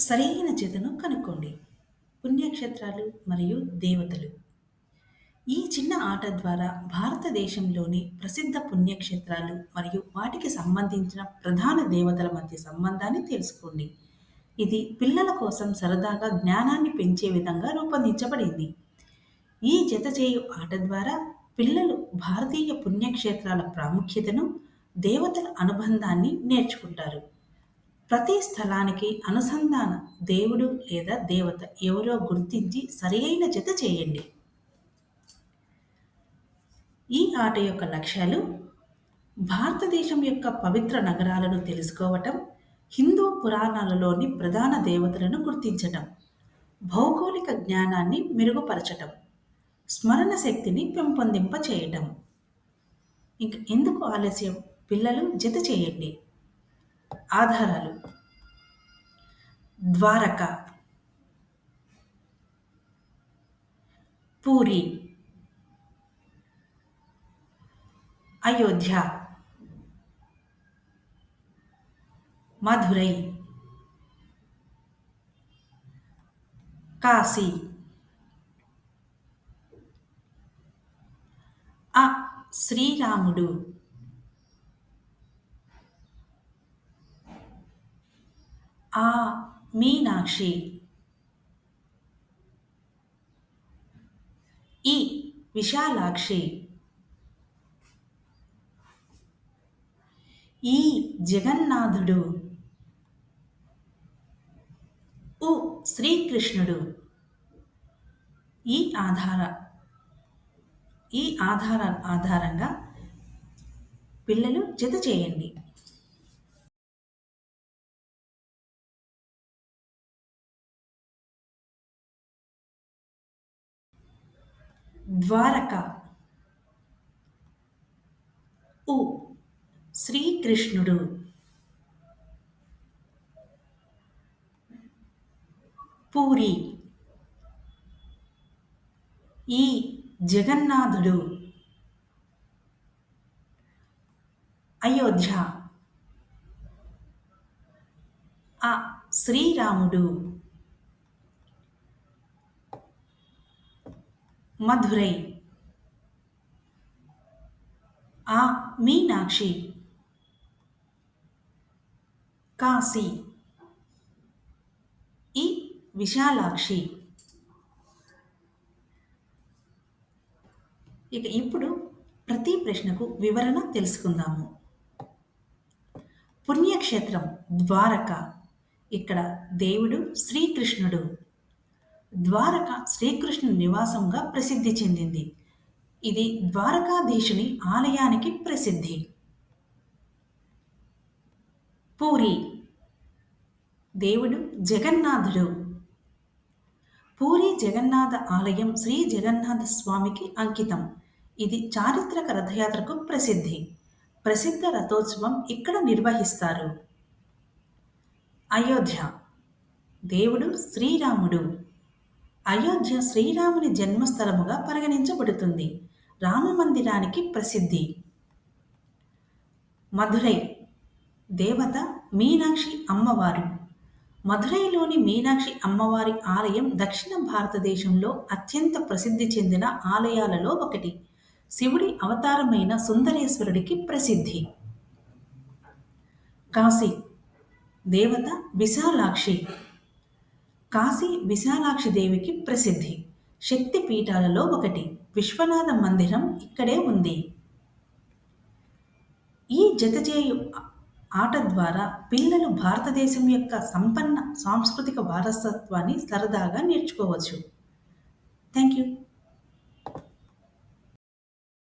సరైన జతను కనుక్కోండి. పుణ్యక్షేత్రాలు మరియు దేవతలు. ఈ చిన్న ఆట ద్వారా భారతదేశంలోని ప్రసిద్ధ పుణ్యక్షేత్రాలు మరియు వాటికి సంబంధించిన ప్రధాన దేవతల మధ్య సంబంధాన్ని తెలుసుకోండి. ఇది పిల్లల కోసం సరదాగా జ్ఞానాన్ని పెంచే విధంగా రూపొందించబడింది. ఈ జత చేయు ఆట ద్వారా పిల్లలు భారతీయ పుణ్యక్షేత్రాల ప్రాముఖ్యతను దేవతల అనుబంధాన్ని నేర్చుకుంటారు. ప్రతి స్థలానికి అనుసంధాన దేవుడు లేదా దేవత ఎవరో గుర్తించి సరియైన జత చేయండి. ఈ ఆట యొక్క లక్ష్యాలు భారతదేశం యొక్క పవిత్ర నగరాలను తెలుసుకోవటం హిందూ పురాణాలలోని ప్రధాన దేవతలను గుర్తించటం భౌగోళిక జ్ఞానాన్ని మెరుగుపరచటం స్మరణ శక్తిని పెంపొందింప చేయటం ఇంక ఎందుకు ఆలస్యం? పిల్లలు జత చేయండి. ఆధారాలు. ద్వారక. పూరి. అయోధ్య. మధురై. కాశీ. ఆ శ్రీరాముడు. ఆ మీనాక్షి. ఈ విశాలాక్షి. ఈ జగన్నాథుడు. ఉ శ్రీకృష్ణుడు. ఈ ఆధార ఈ ఆధార ఆధారంగా పిల్లలు జత చేయండి. ద్వారక. ఉ. శ్రీకృష్ణుడు. పూరి. ఈ జగన్నాథుడు. అయోధ్య. ఆ శ్రీరాముడు. మధురై. ఆ మీనాక్షి. కాశీ. ఈ విశాలాక్షి. ఇక ఇప్పుడు ప్రతి ప్రశ్నకు వివరణ తెలుసుకుందాము. పుణ్యక్షేత్రం ద్వారక. ఇక్కడ దేవుడు శ్రీకృష్ణుడు. ద్వారక శ్రీకృష్ణుని నివాసంగా ప్రసిద్ధి చెందింది. ఇది ద్వారకాధీశుని ఆలయానికి ప్రసిద్ధి. పూరి దేవుడు జగన్నాథుడు. పూరి జగన్నాథ ఆలయం శ్రీ జగన్నాథ స్వామికి అంకితం. ఇది చారిత్రక రథయాత్రకు ప్రసిద్ధి. ప్రసిద్ధ రథోత్సవం ఇక్కడ నిర్వహిస్తారు. అయోధ్య. దేవుడు శ్రీరాముడు. అయోధ్య శ్రీరాముని జన్మస్థలముగా పరిగణించబడుతుంది. రామ మందిరానికి ప్రసిద్ధి. మధురై దేవత మీనాక్షి అమ్మవారు. మధురైలోని మీనాక్షి అమ్మవారి ఆలయం దక్షిణ భారతదేశంలో అత్యంత ప్రసిద్ధి చెందిన ఆలయాలలో ఒకటి. శివుడి అవతారమైన సుందరేశ్వరుడికి ప్రసిద్ధి. కాశీ దేవత విశాలాక్షి. కాశీ విశాలాక్షి దేవికి ప్రసిద్ధి. శక్తి పీఠాలలో ఒకటి. విశ్వనాథ మందిరం ఇక్కడే ఉంది. ఈ జతజేయు ఆట ద్వారా పిల్లలు భారతదేశం యొక్క సంపన్న సాంస్కృతిక వారసత్వాన్ని సరదాగా నేర్చుకోవచ్చు. Thank you